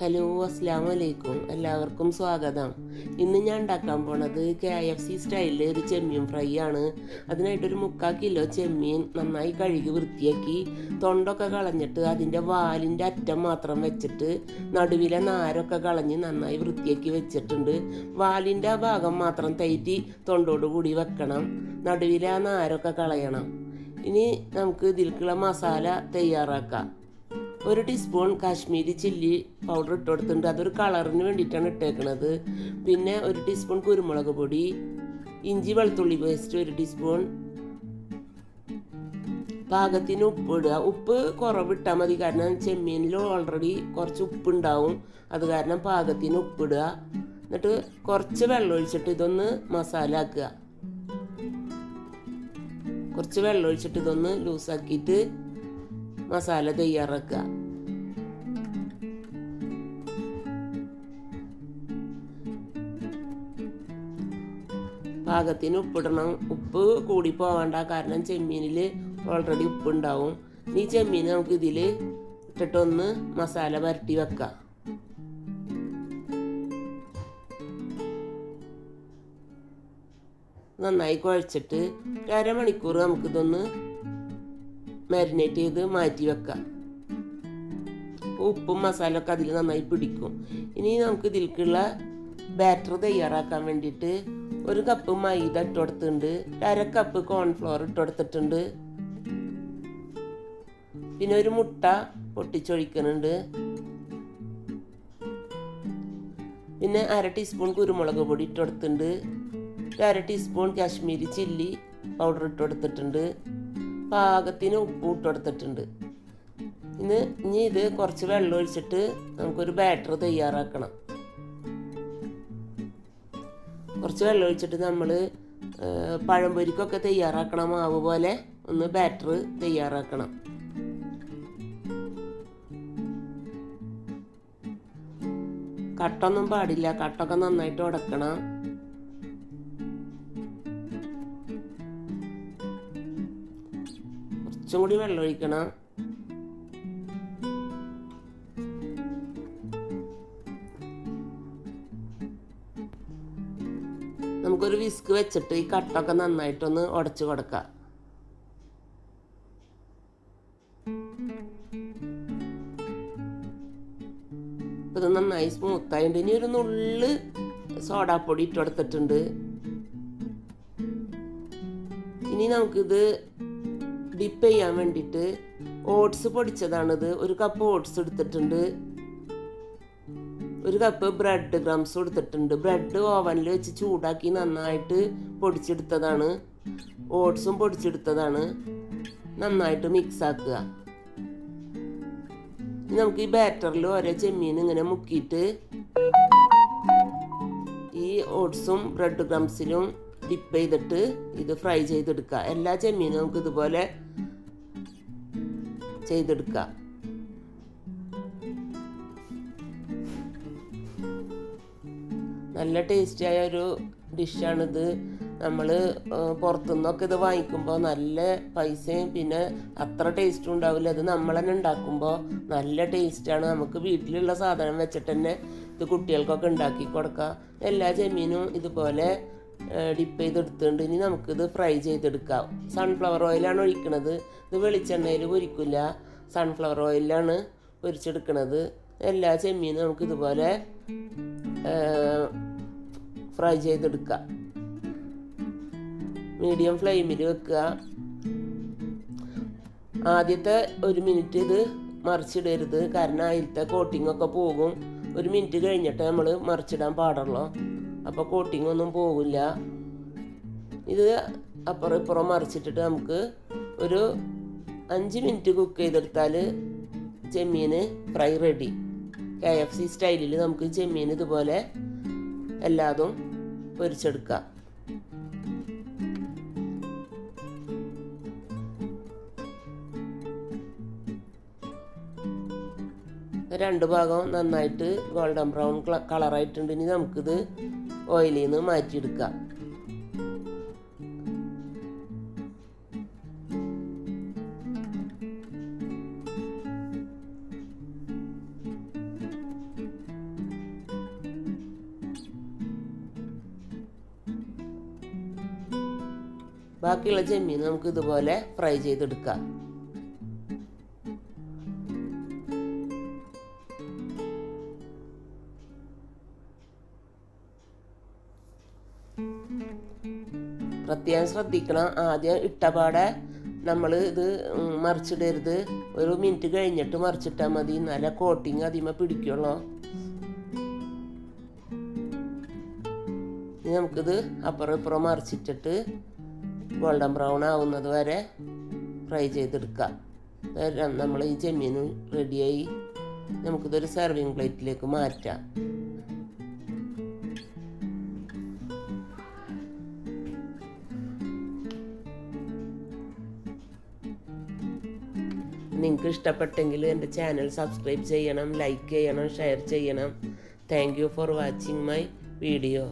Hello അസ്സാം വലൈക്കും എല്ലാവർക്കും സ്വാഗതം. ഇന്ന് ഞാൻ ഉണ്ടാക്കാൻ പോണത് കെ എഫ് സി സ്റ്റൈലിൽ ഒരു ചെമ്മീൻ ഫ്രൈ ആണ് അതിനായിട്ടൊരു മുക്കാൽ കിലോ ചെമ്മീൻ നന്നായി കഴുകി വൃത്തിയാക്കി തൊണ്ടൊക്കെ കളഞ്ഞിട്ട് അതിന്റെ വാലിന്റെ അറ്റം മാത്രം വെച്ചിട്ട് നടുവിലെ നാരൊക്കെ കളഞ്ഞ് നന്നായി വൃത്തിയാക്കി വെച്ചിട്ടുണ്ട്. വാലിന്റെ ആ ഭാഗം മാത്രം തൈറ്റി തൊണ്ടോട് കൂടി വെക്കണം. നടുവിലെ ആ നാരൊക്കെ കളയണം. ഇനി നമുക്ക് ഇതിലേക്കുള്ള മസാല തയ്യാറാക്കാം. ഒരു ടീസ്പൂൺ കാശ്മീരി ചില്ലി പൗഡർ ഇട്ട് കൊടുത്തിട്ടുണ്ട്. അതൊരു കളറിന് വേണ്ടിയിട്ടാണ് ഇട്ടേക്കുന്നത് പിന്നെ ഒരു ടീസ്പൂൺ കുരുമുളക് പൊടി ഇഞ്ചി വെളുത്തുള്ളി പേസ്റ്റ് ഒരു ടീസ്പൂൺ പാകത്തിന് ഉപ്പ് ഇടുക. ഉപ്പ് കുറവിട്ടാൽ മതി. കാരണം ചെമ്മീനിൽ ഓൾറെഡി കുറച്ച് ഉപ്പുണ്ടാവും അത് കാരണം പാകത്തിന് ഉപ്പിടുക എന്നിട്ട് കുറച്ച് വെള്ളം ഒഴിച്ചിട്ട് ഇതൊന്ന് മസാല ആക്കുക. കുറച്ച് വെള്ളം ഒഴിച്ചിട്ട് ഇതൊന്ന് ലൂസാക്കിയിട്ട് മസാല തയ്യാറാക്കുക. പാകത്തിന് ഉപ്പിടണം. ഉപ്പ് കൂടി പോവണ്ട കാരണം ചെമ്മീനിൽ ഓൾറെഡി ഉപ്പുണ്ടാവും. ഈ ചെമ്മീൻ നമുക്ക് ഇതിൽ ഇട്ടിട്ടൊന്ന് മസാല വരട്ടി വെക്കാം. നന്നായി കുഴച്ചിട്ട് അരമണിക്കൂർ നമുക്കിതൊന്ന് മാരിനേറ്റ് ചെയ്ത് മാറ്റി വെക്കാം. ഉപ്പും മസാല ഒക്കെ അതിൽ നന്നായി പിടിക്കും. ഇനി നമുക്ക് ഇതിലേക്കുള്ള ബാറ്റർ തയ്യാറാക്കാൻ വേണ്ടിയിട്ട് ഒരു കപ്പ് മൈദ ഇട്ട് കൊടുത്തിട്ടുണ്ട് അര കപ്പ് കോൺഫ്ലോർ ഇട്ട് കൊടുത്തിട്ടുണ്ട് പിന്നെ ഒരു മുട്ട പൊട്ടിച്ചൊഴിക്കുന്നുണ്ട്. പിന്നെ അര ടീസ്പൂൺ കുരുമുളക് പൊടി ഇട്ട് കൊടുത്തിട്ടുണ്ട് അര ടീസ്പൂൺ കാശ്മീരി ചില്ലി പൗഡർ ഇട്ട് കൊടുത്തിട്ടുണ്ട് പാകത്തിന് ഉപ്പ് ഇട്ടെടുത്തിട്ടുണ്ട് ഇന്ന് ഇനി ഇത് കുറച്ച് വെള്ളം ഒഴിച്ചിട്ട് നമുക്കൊരു ബാറ്റർ തയ്യാറാക്കണം. കുറച്ച് വെള്ളം ഒഴിച്ചിട്ട് നമ്മൾ പഴംപൊരിക്കൊക്കെ തയ്യാറാക്കണ മാവ് പോലെ. ഒന്ന് ബാറ്റർ തയ്യാറാക്കണം. കട്ടൊന്നും പാടില്ല. കട്ടൊക്കെ നന്നായിട്ട് ഉടക്കണം. കൂടി വെള്ളം ഒഴിക്കണം. നമുക്കൊരു വിസ്ക് വെച്ചിട്ട് ഈ കട്ടൊക്കെ നന്നായിട്ടൊന്ന് ഉടച്ചു കൊടുക്കാം. ഇത് നന്നായി സ്മൂത്തായിട്ട് ഇനി ഒരു നുള്ള് സോഡാപ്പൊടി ഇട്ട് കൊടുത്തിട്ടുണ്ട്. ഇനി നമുക്കിത് ഡിപ്പ് ചെയ്യാൻ വേണ്ടിയിട്ട് ഓട്സ് പൊടിച്ചതാണിത്. ഒരു കപ്പ് ഓട്സ് എടുത്തിട്ടുണ്ട്. ഒരു കപ്പ് ബ്രെഡ് ക്രംസ് എടുത്തിട്ടുണ്ട് ബ്രെഡ് ഓവനിൽ വെച്ച് ചൂടാക്കി നന്നായിട്ട് പൊടിച്ചെടുത്തതാണ്. ഓട്സും പൊടിച്ചെടുത്തതാണ്. നന്നായിട്ട് മിക്സ് ആക്കുക. നമുക്ക് ഈ ബാറ്ററിൽ ഓരോ ചെമ്മീൻ ഇങ്ങനെ മുക്കിയിട്ട് ഈ ഓട്സും ബ്രെഡ് ക്രംസിലും ഡിപ്പ് ചെയ്തിട്ട് ഇത് ഫ്രൈ ചെയ്തെടുക്കുക. എല്ലാ ചെമ്മീനും നമുക്ക് ഇതുപോലെ ചെയ്തെടുക്കാം നല്ല ടേസ്റ്റിയായ ഒരു ഡിഷാണിത് നമ്മൾ പുറത്തുനിന്നൊക്കെ ഇത് വാങ്ങിക്കുമ്പോൾ നല്ല പൈസയും പിന്നെ അത്ര ടേസ്റ്റും ഉണ്ടാവില്ല. ഇത് നമ്മൾ തന്നെ ഉണ്ടാക്കുമ്പോൾ നല്ല ടേസ്റ്റാണ് നമുക്ക് വീട്ടിലുള്ള സാധനം വെച്ചിട്ട് തന്നെ ഇത് കുട്ടികൾക്കൊക്കെ ഉണ്ടാക്കി കൊടുക്കാം. എല്ലാ ജമീനും ഇതുപോലെ ഡിപ്പ് ചെയ്തെടുത്തുകൊണ്ട് ഇനി നമുക്കിത് ഫ്രൈ ചെയ്തെടുക്കാം. സൺഫ്ലവർ ഓയിലാണ് ഒഴിക്കുന്നത് ഇത് വെളിച്ചെണ്ണയിൽ പൊരിക്കില്ല. സൺഫ്ലവർ ഓയിലാണ് പൊരിച്ചെടുക്കുന്നത് എല്ലാ ചെമ്മീനും നമുക്ക് ഇതുപോലെ ഫ്രൈ ചെയ്തെടുക്കുക മീഡിയം ഫ്ലെയിമിൽ വെക്കുക. ആദ്യത്തെ ഒരു മിനിറ്റ് ഇത് മറിച്ചിടരുത്. കാരണം അതിലത്തെ കോട്ടിംഗ് ഒക്കെ പോകും. ഒരു മിനിറ്റ് കഴിഞ്ഞിട്ട് നമ്മൾ മറിച്ചിടാൻ പാടുള്ളൂ. അപ്പോൾ കോട്ടിംഗ് ഒന്നും പോകില്ല ഇത് അപ്പുറം ഇപ്പുറം മറിച്ചിട്ടിട്ട് നമുക്ക് ഒരു അഞ്ച് മിനിറ്റ് കുക്ക് ചെയ്തെടുത്താൽ ചെമ്മീൻ fry ready K F C സ്റ്റൈലിൽ നമുക്ക് ചെമ്മീൻ ഇതുപോലെ എല്ലാതും പൊരിച്ചെടുക്കാം. രണ്ട് ഭാഗം നന്നായിട്ട് ഗോൾഡൻ ബ്രൗൺ കളറായിട്ടുണ്ട് ഇനി നമുക്കിത് ഓയിലിൽ നിന്ന് മാറ്റിയെടുക്കുക ബാക്കിയുള്ള ചെമ്മീൻ നമുക്ക് ഇതുപോലെ ഫ്രൈ ചെയ്തെടുക്കാം. പ്രത്യേകം ശ്രദ്ധിക്കണം. ആദ്യം ഇട്ടപാടെ നമ്മൾ ഇത് മറിച്ചിടരുത്. ഒരു മിനിറ്റ് കഴിഞ്ഞിട്ട് മറിച്ചിട്ടാൽ മതി. നല്ല കോട്ടിങ് അതിമ പിടിക്കുള്ളൂ. നമുക്കിത് അപ്പുറം ഇപ്പുറം മറിച്ചിട്ടിട്ട് ഗോൾഡൻ ബ്രൗൺ ആവുന്നത് വരെ ഫ്രൈ ചെയ്തെടുക്കാം. നമ്മൾ ഈ ചെമ്മീൻ റെഡിയായി നമുക്കിതൊരു സെർവിങ് പ്ലേറ്റിലേക്ക് മാറ്റാം. നിങ്ങൾക്ക് ഇഷ്ടപ്പെട്ടെങ്കിൽ എന്റെ ചാനൽ സബ്സ്ക്രൈബ് ചെയ്യണം ലൈക്ക് ചെയ്യണം ഷെയർ ചെയ്യണം. Thank you for watching my video